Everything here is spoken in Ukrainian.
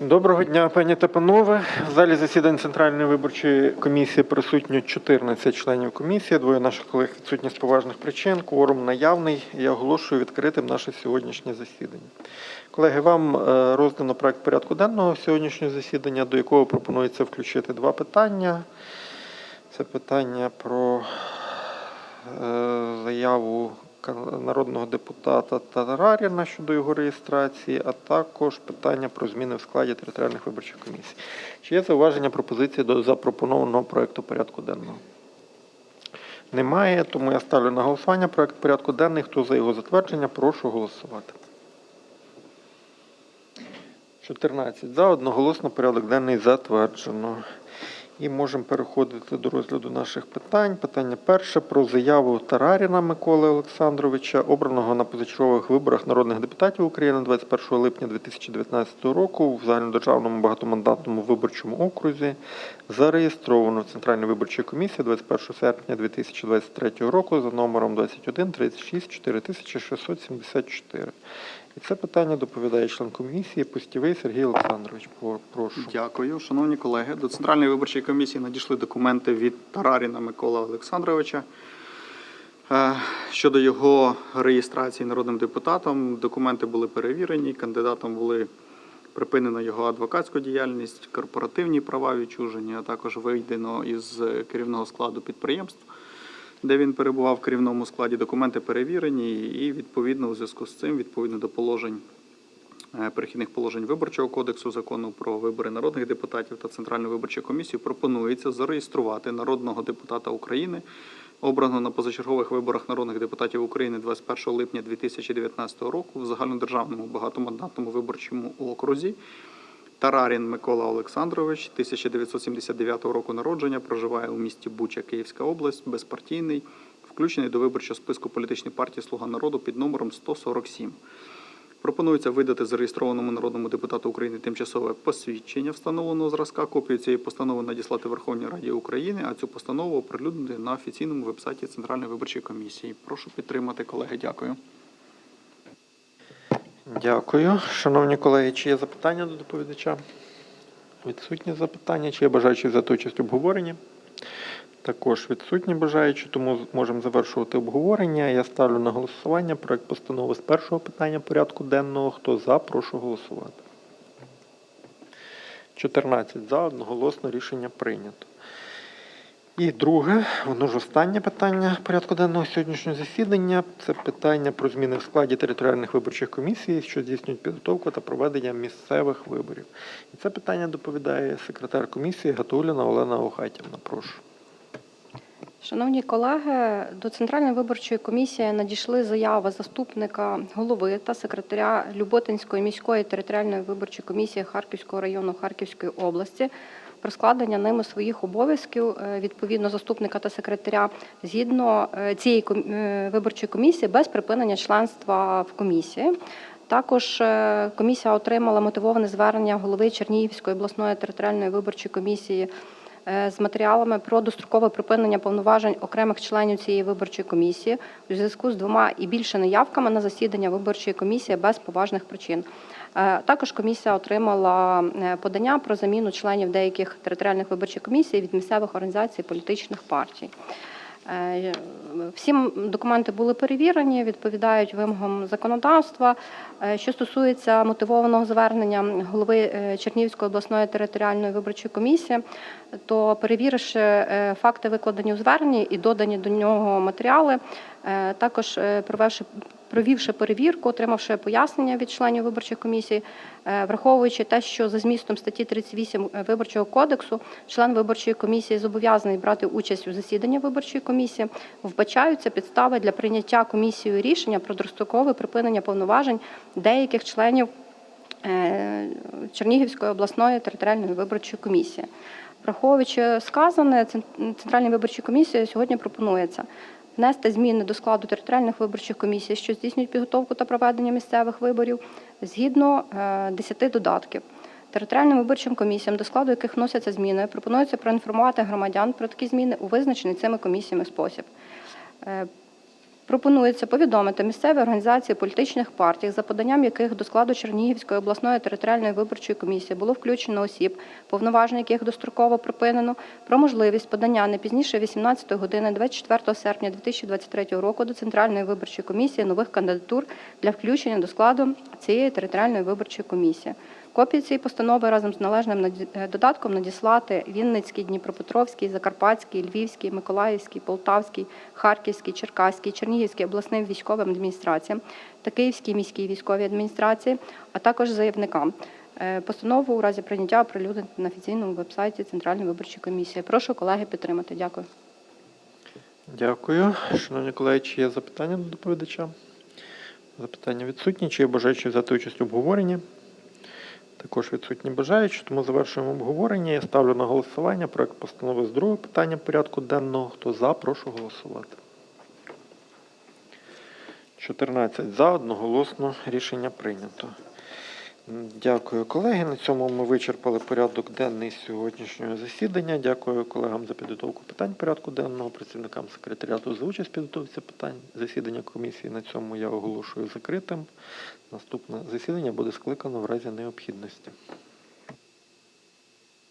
Доброго дня, пані та панове. В залі засідань Центральної виборчої комісії присутньо 14 членів комісії. Двоє наших колег відсутні з поважних причин. Кворум наявний. Я оголошую відкритим наше сьогоднішнє засідання. Колеги, вам е, роздано проект порядку денного сьогоднішнього засідання, до якого пропонується включити два питання. Це питання про е, заяву кан- народного депутата Тараріна щодо його реєстрації, а також питання про зміни в складі територіальних виборчих комісій. Чи є зауваження пропозиції до запропонованого проекту порядку денного? Немає, тому я ставлю на голосування проект порядку денний. Хто за його затвердження, прошу голосувати. 14 за, одноголосно порядок денний затверджено. І можемо переходити до розгляду наших питань. Питання перше про заяву Тараріна Миколи Олександровича, обраного на позачергових виборах народних депутатів України 21 липня 2019 року в загальнодержавному багатомандатному виборчому окрузі, зареєстровано в Центральній виборчій комісії 21 серпня 2023 року за номером 21 36 4674. І це питання доповідає член комісії Пустєвий Сергій Олександрович. Прошу. Дякую, шановні колеги. До Центральної виборчої комісії надійшли документи від Тараріна Микола Олександровича е, щодо його реєстрації народним депутатом. Документи були перевірені, кандидатом були припинена його адвокатську діяльність, корпоративні права відчужені, а також вийдено із керівного складу підприємств, де він перебував в керівному складі. Документи перевірені, і відповідно у зв'язку з цим, відповідно до положень е, перехідних положень виборчого кодексу закону про вибори народних депутатів та центральну виборчу комісію пропонується зареєструвати народного депутата України, обраного на позачергових виборах народних депутатів України 21 липня 2019 року в загальнодержавному багатомандатному виборчому окрузі. Тарарін Микола Олександрович, 1979 року народження, проживає у місті Буча, Київська область, безпартійний, включений до виборчого списку політичної партії Слуга народу під номером 147. Пропонується видати зареєстрованому народному депутату України тимчасове посвідчення встановленого зразка. Копію цієї постанови надіслати Верховній Раді України, а цю постанову оприлюднити на офіційному вебсайті Центральної виборчої комісії. Прошу підтримати, колеги. Дякую. Дякую. Шановні колеги, чи є запитання до доповідача? Відсутні запитання. Чи є бажаючі взяти участь в обговоренні? Також відсутні бажаючі, тому можемо завершувати обговорення. Я ставлю на голосування проект постанови з першого питання порядку денного. Хто за, прошу голосувати. 14 за, одноголосно рішення прийнято. І друге, воно ж останнє питання порядку денного сьогоднішнього засідання. Це питання про зміни в складі територіальних виборчих комісій, що здійснюють підготовку та проведення місцевих виборів. І це питання доповідає секретар комісії Гатуліна Олена Охатівна. Прошу. Шановні колеги, до Центральної виборчої комісії надійшли заяви заступника голови та секретаря Люботинської міської територіальної виборчої комісії Харківського району Харківської області про складення ними своїх обов'язків е, відповідно заступника та секретаря згідно е, цієї е, виборчої комісії без припинення членства в комісії. Також комісія отримала мотивоване звернення голови Чернігівської обласної територіальної виборчої комісії з матеріалами про дострокове припинення повноважень окремих членів цієї виборчої комісії у зв'язку з двома і більше неявками на засідання виборчої комісії без поважних причин. Е, Також комісія отримала е, подання про заміну членів деяких територіальних виборчих комісій від місцевих організацій політичних партій. Е, Всі документи були перевірені, відповідають вимогам законодавства. Е, Що стосується мотивованого звернення голови Чернівської Чернігівської обласної територіальної виборчої комісії, то перевіривши е, факти викладені у зверненні і додані до нього матеріали, е, також е, провівши провівши перевірку, отримавши пояснення від членів виборчих комісій, е, враховуючи те, що за змістом статті 38 виборчого кодексу член виборчої комісії зобов'язаний брати участь у засіданні виборчої комісії, вбачаються підстави для прийняття комісією рішення про дострокове припинення повноважень деяких членів е, Чернігівської обласної територіальної виборчої комісії. Враховуючи сказане, Цен- Центральній виборчій комісії сьогодні пропонується внести зміни до складу територіальних виборчих комісій, що здійснюють підготовку та проведення місцевих виборів, згідно е, 10 додатків. Територіальним виборчим комісіям, до складу яких вносяться зміни, пропонується проінформувати громадян про такі зміни у визначений цими комісіями спосіб. Пропонується повідомити місцеві організації політичних партій, за поданням яких до складу Чернігівської обласної територіальної виборчої комісії було включено осіб, повноваження яких достроково припинено, про можливість подання не пізніше 18 години 24 серпня 2023 року до Центральної виборчої комісії нових кандидатур для включення до складу цієї територіальної виборчої комісії. Копії цієї постанови разом з належним е, додатком надіслати Вінницький, Дніпропетровський, Закарпатський, Львівський, Миколаївський, Полтавський, Харківський, Черкаський, Чернігівський обласним військовим адміністраціям та Київській міській військовій адміністрації, а також заявникам. Е, Постанову у разі прийняття оприлюднити на офіційному вебсайті Центральної виборчої комісії. Прошу колеги підтримати. Дякую. Дякую. Шановні колеги, чи є запитання до доповідача? Запитання відсутні. Чи є бажаючі взяти участь у обговоренні? Також відсутні бажаючі, тому завершуємо обговорення. Я ставлю на голосування проект постанови з другого питання порядку денного. Хто за, прошу голосувати. 14 за, одноголосно рішення прийнято. Дякую, колеги. На цьому ми вичерпали порядок денний сьогоднішнього засідання. Дякую колегам за підготовку питань порядку денного, працівникам секретаріату за участь підготовці питань. Засідання комісії на цьому я оголошую закритим. Наступне засідання буде скликано в разі необхідності.